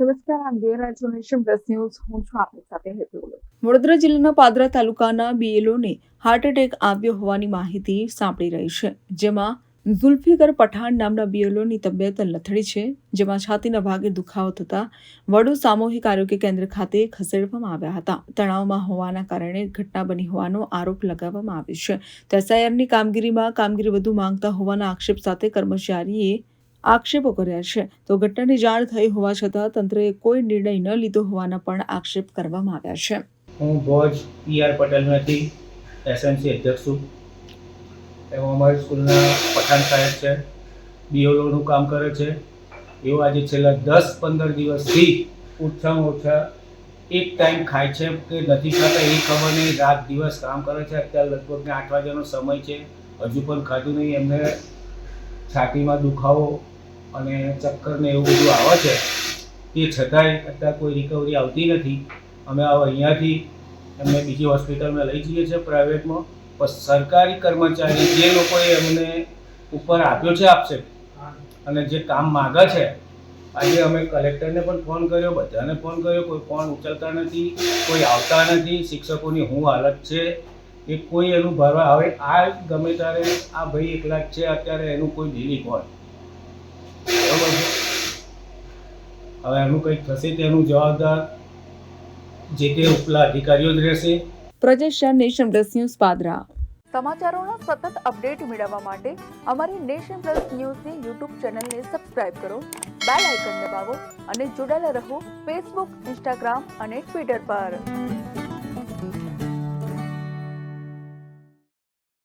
નમસ્કાર, આમ જોઈ ન્યૂઝ. હું છું આપની સાથે. વડોદરા જિલ્લાના પાદરા તાલુકાના બીએલઓને હાર્ટ એટેક આવ્યો હોવાની માહિતી સાંપડી રહી છે. જેમાં ઝુલ્ફિકર પઠાણ નામના બીએલઓની તબિયત લથડી છે, જેમાં છાતીના ભાગે દુખાવો થતા વડુ સામૂહિક આરોગ્ય કેન્દ્ર ખાતે ખસેડવામાં આવ્યા હતા. તણાવમાં હોવાના કારણે ઘટના બની હોવાનો આરોપ લગાવવામાં આવ્યો છે. એસઆઈઆરની કામગીરીમાં કામગીરી વધુ માંગતા હોવાના આક્ષેપ સાથે કર્મચારીએ આક્ષેપો કર્યા છે. તો ઘટનાની જાણ થઈ હોવા છતાં તંત્રએ કોઈ નિર્ણય ન લીધો હોવાના પણ આક્ષેપ કરવામાં આવ્યા છે. હું ભોજ પી આર પટેલમાંથી એસએમસી અધ્યક્ષ છું. એમાં અમારી સ્કૂલના પઠાણ સાહેબ છે. બીઓલોનું કામ કરે છે. એવું આજે છેલ્લા દસ પંદર દિવસથી ઓછામાં ઓછા એક ટાઈમ ખાય છે કે નથી ખાતા એ ખબર નહીં. રાત દિવસ કામ કરે છે. અત્યારે લગભગ આઠ વાગ્યાનો સમય છે. હજુ પણ ખાધું નહીં. એમને છાતીમાં દુખાવો અને ચક્કર ને એવું બધું આવે છે તે છતાંય અત્યારે કોઈ રિકવરી આવતી નથી. અમે હવે અહીંયાથી એમને બીજી હોસ્પિટલમાં લઈ જઈએ છીએ પ્રાઇવેટમાં પણ સરકારી કર્મચારી જે લોકોએ એમને ઉપર આપ્યો છે આપશે, અને જે કામ માગે છે, આજે અમે કલેક્ટરને પણ ફોન કર્યો, બધાને ફોન કર્યો, કોઈ ફોન ઉચલતા નથી, કોઈ આવતા નથી, શિક્ષકોની શું હાલત છે, એ કોઈ એનું ભરવા. હવે આ ગમે ત્યારે આ ભાઈ એકલા જ છે, અત્યારે એનું કોઈ દિલી કોણ બરોબર છે હવે એનું કંઈક થશે તેનું જવાબદાર જે તે ઉપલા અધિકારીઓ જ રહેશે. Prajesh Shah Nation Plus News Padra. સમાચારોના સતત અપડેટ મેળવવા માટે અમારી નેશન પ્લસ ન્યૂઝની યુટ્યુબ ચેનલને સબસ્ક્રાઇબ કરો બેલ આઇકન દબાવો અને જોડાયેલા રહો ફેસબુક ઇન્સ્ટાગ્રામ અને ટ્વિટર પર.